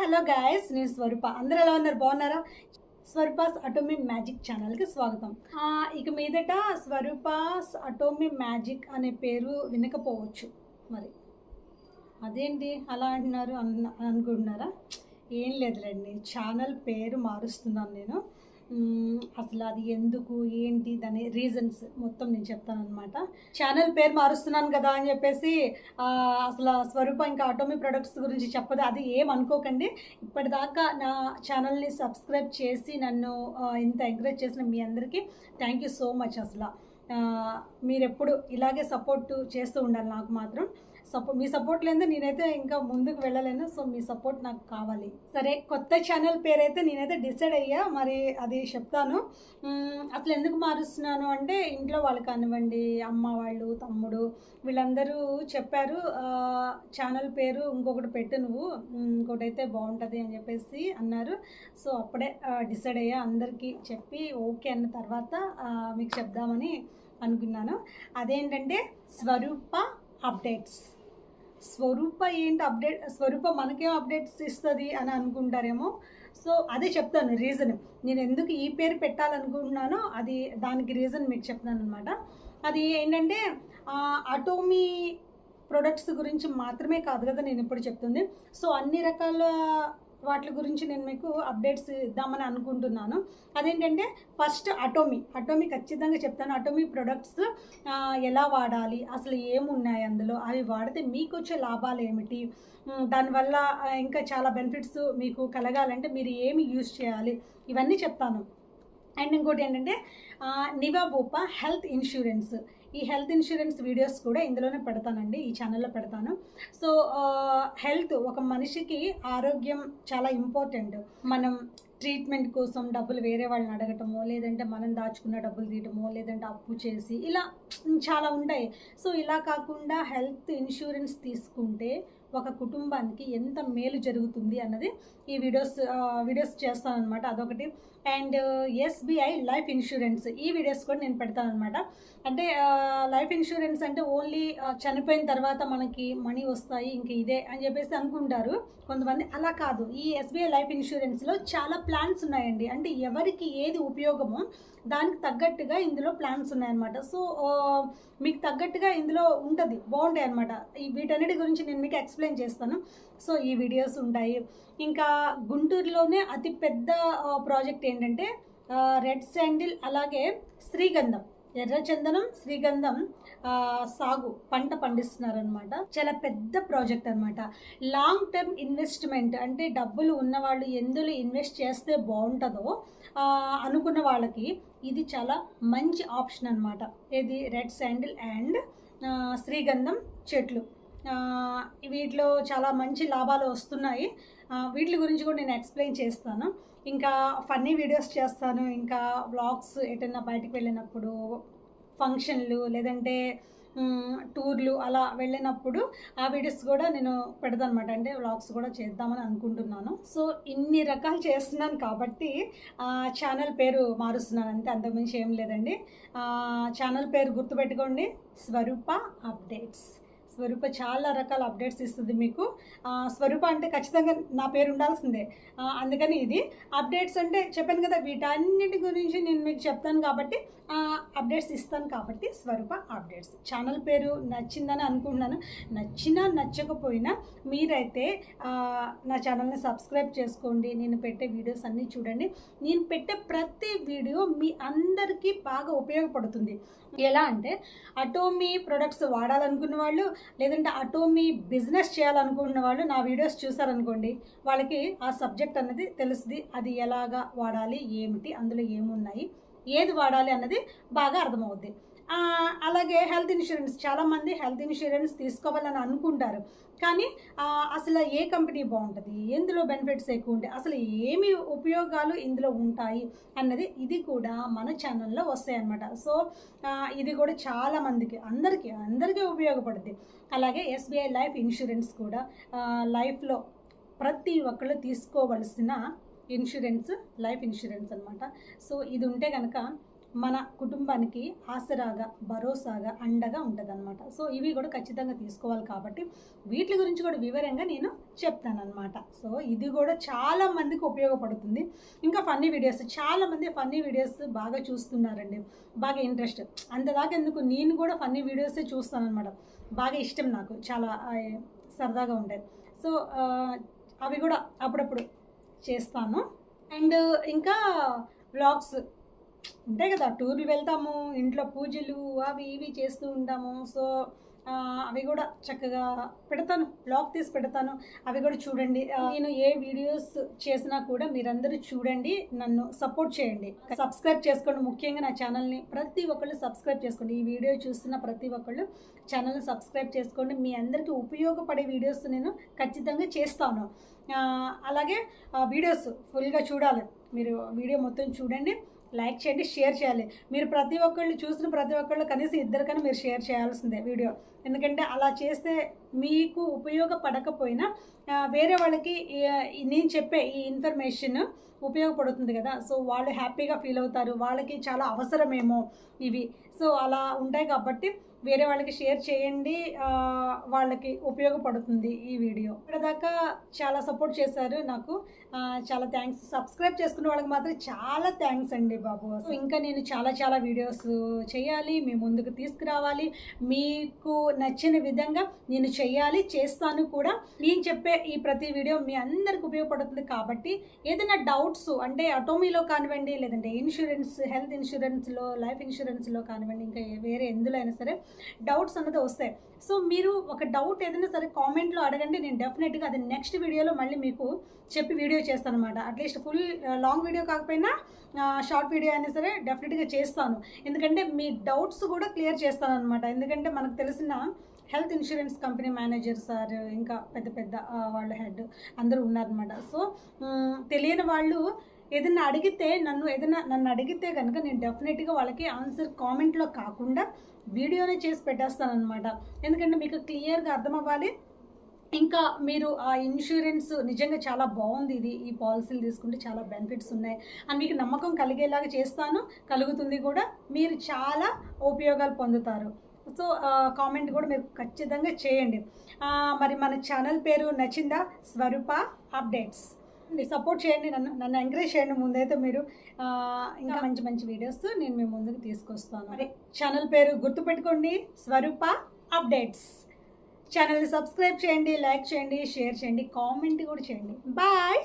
Hello guys నేను స్వరూప. అందరూ ఎలా ఉన్నారు? బాగున్నారా? స్వరూపాస్ అటోమీ మ్యాజిక్ ఛానల్కి స్వాగతం. ఇక మీదట స్వరూపాస్ అటోమీ మ్యాజిక్ అనే పేరు వినకపోవచ్చు. మరి అదేంటి అలా అంటున్నారు అన్ అనుకుంటున్నారా? ఏం లేదులేండి ఛానల్ పేరు మారుస్తున్నాను నేను. అసలు అది ఎందుకు ఏంటి దాని రీజన్స్ మొత్తం నేను చెప్తాను అనమాట ఛానల్ పేరు మారుస్తున్నాను కదా అని చెప్పేసి అసలు స్వరూప ఇంకా ఆటోమీ ప్రొడక్ట్స్ గురించి చెప్పదు. అది ఏం అనుకోకండి. ఇప్పటిదాకా నా ఛానల్ని సబ్స్క్రైబ్ చేసి నన్ను ఇంత ఎంకరేజ్ చేసిన మీ అందరికీ థ్యాంక్ యూ సో మచ్ అసలు. మీరెప్పుడు ఇలాగే సపోర్ట్ చేస్తూ ఉండాలి నాకు మాత్రం. సపో మీ సపోర్ట్ లేదా నేనైతే ఇంకా ముందుకు వెళ్ళలేను. సో మీ సపోర్ట్ నాకు కావాలి. సరే కొత్త ఛానల్ పేరైతే నేనైతే డిసైడ్ అయ్యా. మరి అది చెప్తాను. అసలు ఎందుకు మారుస్తున్నాను అంటే ఇంట్లో వాళ్ళు కానివ్వండి అమ్మ వాళ్ళు తమ్ముడు వీళ్ళందరూ చెప్పారు ఛానల్ పేరు ఇంకొకటి పెట్టు నువ్వు. ఇంకోటి అయితే బాగుంటుంది అని చెప్పేసి అన్నారు. సో అప్పుడే డిసైడ్ అయ్యా. అందరికీ చెప్పి ఓకే అన్న తర్వాత మీకు చెప్దామని అనుకున్నాను. అదేంటంటే స్వరూప అప్డేట్స్. స్వరూప ఏంటి అప్డేట్ స్వరూప మనకేం అప్డేట్స్ ఇస్తుంది అని అనుకుంటారేమో. సో అదే చెప్తాను రీజన్ నేను ఎందుకు ఈ పేరు పెట్టాలనుకుంటున్నానో అది దానికి రీజన్ మీకు చెప్తాను అనమాట అది ఏంటంటే అటోమీ ప్రొడక్ట్స్ గురించి మాత్రమే కాదు కదా నేను ఇప్పుడు చెప్తుంది. సో అన్ని రకాల వాటి గురించి నేను మీకు అప్డేట్స్ ఇద్దామని అనుకుంటున్నాను. అదేంటంటే ఫస్ట్ అటోమీ అటోమీ ఖచ్చితంగా చెప్తాను. అటోమీ ప్రొడక్ట్స్ ఎలా వాడాలి? అసలు ఏమున్నాయి అందులో? అవి వాడితే మీకు వచ్చే లాభాలు ఏమిటి? దానివల్ల ఇంకా చాలా బెనిఫిట్స్ మీకు కలగాలంటే మీరు ఏమి యూజ్ చేయాలి? ఇవన్నీ చెప్తాను. అండ్ ఇంకోటి ఏంటంటే నివా బోపా హెల్త్ ఇన్సూరెన్స్. ఈ హెల్త్ ఇన్సూరెన్స్ వీడియోస్ కూడా ఇందులోనే పెడతానండి ఈ ఛానల్లో పెడతాను. సో హెల్త్ ఒక మనిషికి ఆరోగ్యం చాలా ఇంపార్టెంట్. మనం ట్రీట్మెంట్ కోసం డబ్బులు వేరే వాళ్ళని అడగటమో లేదంటే మనం దాచుకున్న డబ్బులు తీయటమో లేదంటే అప్పు చేసి ఇలా చాలా ఉంటాయి. సో ఇలా కాకుండా హెల్త్ ఇన్సూరెన్స్ తీసుకుంటే ఒక కుటుంబానికి ఎంత మేలు జరుగుతుంది అన్నది ఈ వీడియోస్ వీడియోస్ చేస్తానమాట అదొకటి. అండ్ ఎస్బీఐ లైఫ్ ఇన్సూరెన్స్ ఈ వీడియోస్ కూడా నేను పెడతానమాట అంటే లైఫ్ ఇన్సూరెన్స్ అంటే ఓన్లీ చనిపోయిన తర్వాత మనకి మనీ వస్తాయి ఇంక ఇదే అని చెప్పేసి అనుకుంటారు కొంతమంది. అలా కాదు. ఈ ఎస్బీఐ లైఫ్ ఇన్సూరెన్స్లో చాలా ప్లాన్స్ ఉన్నాయండి. అంటే ఎవరికి ఏది ఉపయోగమో దానికి తగ్గట్టుగా ఇందులో ప్లాన్స్ ఉన్నాయన్నమాట. సో మీకు తగ్గట్టుగా ఇందులో ఉంటుంది. బాగుంటాయి అనమాట ఈ వీటన్నిటి గురించి నేను మీకు ఎక్స్ప్లెయిన్ చేస్తాను. సో ఈ వీడియోస్ ఉంటాయి. ఇంకా గుంటూరులోనే అతి పెద్ద ప్రాజెక్ట్ ఏంటంటే రెడ్ శాండిల్ అలాగే శ్రీగంధం. ఎర్రచందనం శ్రీగంధం సాగు పంట పండిస్తున్నారనమాట చాలా పెద్ద ప్రాజెక్ట్ అనమాట లాంగ్ టర్మ్ ఇన్వెస్ట్మెంట్ అంటే డబ్బులు ఉన్నవాళ్ళు ఎందులో ఇన్వెస్ట్ చేస్తే బాగుంటుందో అనుకున్న వాళ్ళకి ఇది చాలా మంచి ఆప్షన్ అనమాట ఇది రెడ్ శాండిల్ అండ్ శ్రీగంధం చెట్లు. వీటిలో చాలా మంచి లాభాలు వస్తున్నాయి. వీటి గురించి కూడా నేను ఎక్స్ప్లెయిన్ చేస్తాను. ఇంకా ఫన్నీ వీడియోస్ చేస్తాను. ఇంకా బ్లాగ్స్ ఎటన్నా బయటకు వెళ్ళినప్పుడు ఫంక్షన్లు లేదంటే టూర్లు అలా వెళ్ళినప్పుడు ఆ వీడియోస్ కూడా నేను పెడతానమాట. అంటే వ్లాగ్స్ కూడా చేద్దామని అనుకుంటున్నాను. సో ఇన్ని రకాలు చేస్తున్నాను కాబట్టి ఛానల్ పేరు మారుస్తున్నాను. అంతే అంతకుమించి ఏం లేదండి. ఛానల్ పేరు గుర్తుపెట్టుకోండి. స్వరూప అప్డేట్స్. స్వరూప చాలా రకాల అప్డేట్స్ ఇస్తుంది మీకు. స్వరూప అంటే ఖచ్చితంగా నా పేరు ఉండాల్సిందే. అందుకని ఇది. అప్డేట్స్ అంటే చెప్పాను కదా వీటన్నిటి గురించి నేను మీకు చెప్తాను కాబట్టి అప్డేట్స్ ఇస్తాను కాబట్టి స్వరూప అప్డేట్స్ ఛానల్ పేరు నచ్చిందని అనుకుంటున్నాను. నచ్చినా నచ్చకపోయినా మీరైతే నా ఛానల్ని సబ్స్క్రైబ్ చేసుకోండి. నేను పెట్టే వీడియోస్ అన్నీ చూడండి. నేను పెట్టే ప్రతి వీడియో మీ అందరికీ బాగా ఉపయోగపడుతుంది. ఎలా అంటే అటోమీ ప్రొడక్ట్స్ వాడాలనుకున్న వాళ్ళు లేదంటే అటోమీ బిజినెస్ చేయాలనుకున్న వాళ్ళు నా వీడియోస్ చూసారనుకోండి వాళ్ళకి ఆ సబ్జెక్ట్ అన్నది తెలుస్తుంది అది ఎలాగా వాడాలి ఏమిటి అందులో ఏమున్నాయి ఏది వాడాలి అన్నది బాగా అర్థమవుద్ది. అలాగే హెల్త్ ఇన్సూరెన్స్ చాలామంది హెల్త్ ఇన్సూరెన్స్ తీసుకోవాలని అనుకుంటారు. కానీ అసలు ఏ కంపెనీ బాగుంటుంది? ఎందులో బెనిఫిట్స్ ఎక్కువ ఉంటాయి? అసలు ఏమి ఉపయోగాలు ఇందులో ఉంటాయి? అన్నది ఇది కూడా మన ఛానల్లో వస్తాయి అన్నమాట సో ఇది కూడా చాలామందికి అందరికీ అందరికీ ఉపయోగపడుద్ది. అలాగే ఎస్బీఐ లైఫ్ ఇన్సూరెన్స్ కూడా లైఫ్లో ప్రతి ఒక్కళ్ళు తీసుకోవలసిన ఇన్సూరెన్స్ లైఫ్ ఇన్సూరెన్స్ అనమాట సో ఇది ఉంటే కనుక మన కుటుంబానికి ఆసరాగా భరోసాగా అండగా ఉంటుంది సో ఇవి కూడా ఖచ్చితంగా తీసుకోవాలి కాబట్టి వీటి గురించి కూడా వివరంగా నేను చెప్తానమాట సో ఇది కూడా చాలా మందికి ఉపయోగపడుతుంది. ఇంకా ఫన్నీ వీడియోస్ చాలా మంది ఫన్నీ వీడియోస్ బాగా చూస్తున్నారండి. బాగా ఇంట్రెస్ట్. అంతదాకా ఎందుకు? నేను కూడా ఫన్నీ వీడియోసే చూస్తానమాట బాగా ఇష్టం నాకు. చాలా సరదాగా ఉండేది సో అవి కూడా అప్పుడప్పుడు చేస్తాను. అండ్ ఇంకా వ్లాగ్స్. ఉంటాయి కదా టూర్లు వెళ్తాము ఇంట్లో పూజలు అవి ఇవి చేస్తూ ఉంటాము. సో అవి కూడా చక్కగా పెడతాను బ్లాగ్ తీసి పెడతాను. అవి కూడా చూడండి. నేను ఏ వీడియోస్ చేసినా కూడా మీరందరూ చూడండి నన్ను సపోర్ట్ చేయండి. సబ్స్క్రైబ్ చేసుకోండి. ముఖ్యంగా నా ఛానల్ని ప్రతి ఒక్కళ్ళు సబ్స్క్రైబ్ చేసుకోండి. ఈ వీడియో చూస్తున్న ప్రతి ఒక్కళ్ళు ఛానల్ని సబ్స్క్రైబ్ చేసుకోండి. మీ అందరికీ ఉపయోగపడే వీడియోస్ నేను ఖచ్చితంగా చేస్తాను. అలాగే వీడియోస్ ఫుల్గా చూడాలి. మీరు వీడియో మొత్తం చూడండి. లైక్ చేయండి షేర్ చేయాలి. మీరు ప్రతి ఒక్కళ్ళు చూసిన ప్రతి ఒక్కళ్ళు కనీసం ఇద్దరికైనా మీరు షేర్ చేయాల్సిందే వీడియో. ఎందుకంటే అలా చేస్తే మీకు ఉపయోగపడకపోయినా వేరే వాళ్ళకి నేను చెప్పే ఈ ఇన్ఫర్మేషన్ ఉపయోగపడుతుంది కదా. సో వాళ్ళు హ్యాపీగా ఫీల్ అవుతారు. వాళ్ళకి చాలా అవసరమేమో ఇవి. సో అలా ఉంటాయి కాబట్టి వేరే వాళ్ళకి షేర్ చేయండి వాళ్ళకి ఉపయోగపడుతుంది ఈ వీడియో. ఇప్పటిదాకా చాలా సపోర్ట్ చేశారు నాకు. చాలా థ్యాంక్స్. సబ్స్క్రైబ్ చేసుకున్న వాళ్ళకి మాత్రం చాలా థ్యాంక్స్ అండి బాబు సో ఇంకా నేను చాలా చాలా వీడియోస్ చేయాలి మీ ముందుకు తీసుకురావాలి మీకు నచ్చిన విధంగా నేను చేయాలి చేస్తాను కూడా. నేను చెప్పే ఈ ప్రతి వీడియో మీ అందరికి ఉపయోగపడుతుంది కాబట్టి ఏదైనా డౌట్స్ అంటే అటోమీలో కానివ్వండి లేదంటే ఇన్సూరెన్స్ హెల్త్ ఇన్సూరెన్స్లో లైఫ్ ఇన్సూరెన్స్లో కానివ్వండి ఇంకా వేరే ఎందులో అయినా సరే డౌట్స్ అన్నది వస్తాయి. సో మీరు ఒక డౌట్ ఏదైనా సరే కామెంట్లో అడగండి. నేను డెఫినెట్గా అది నెక్స్ట్ వీడియోలో మళ్ళీ మీకు చెప్పి వీడియో చేస్తాను అనమాట at least full long video కాకపోయినా షార్ట్ వీడియో అయినా సరే డెఫినెట్గా చేస్తాను. ఎందుకంటే మీ డౌట్స్ కూడా క్లియర్ చేస్తాను అనమాట ఎందుకంటే మనకు తెలిసిన health insurance company manager sir ఇంకా పెద్ద పెద్ద వాళ్ళ హెడ్ అందరూ ఉన్నారనమాట సో తెలియని వాళ్ళు ఏదైనా అడిగితే నన్ను ఏదైనా నన్ను అడిగితే కనుక నేను డెఫినెట్గా వాళ్ళకి ఆన్సర్ కామెంట్లో కాకుండా వీడియోనే చేసి పెట్టేస్తాను అనమాట ఎందుకంటే మీకు క్లియర్గా అర్థం అవ్వాలి ఇంకా మీరు ఆ ఇన్సూరెన్స్ నిజంగా చాలా బాగుంది ఇది. ఈ పాలసీలు తీసుకుంటే చాలా బెనిఫిట్స్ ఉన్నాయి. అని మీకు నమ్మకం కలిగేలాగా చేస్తాను. కలుగుతుంది కూడా. మీరు చాలా ఉపయోగాలు పొందుతారు. సో కామెంట్ కూడా మీరు ఖచ్చితంగా చేయండి. మరి మన ఛానల్ పేరు నచ్చిందా? స్వరూప అప్డేట్స్. సపోర్ట్ చేయండి నన్ను నన్ను ఎంకరేజ్ చేయండి ముందైతే మీరు. ఇంకా మంచి మంచి వీడియోస్ నేను మీ ముందుకు తీసుకొస్తాను. మరి ఛానల్ పేరు గుర్తుపెట్టుకోండి స్వరూప అప్డేట్స్. ఛానల్ని సబ్స్క్రైబ్ చేయండి లైక్ చేయండి షేర్ చేయండి కామెంట్ కూడా చేయండి. బాయ్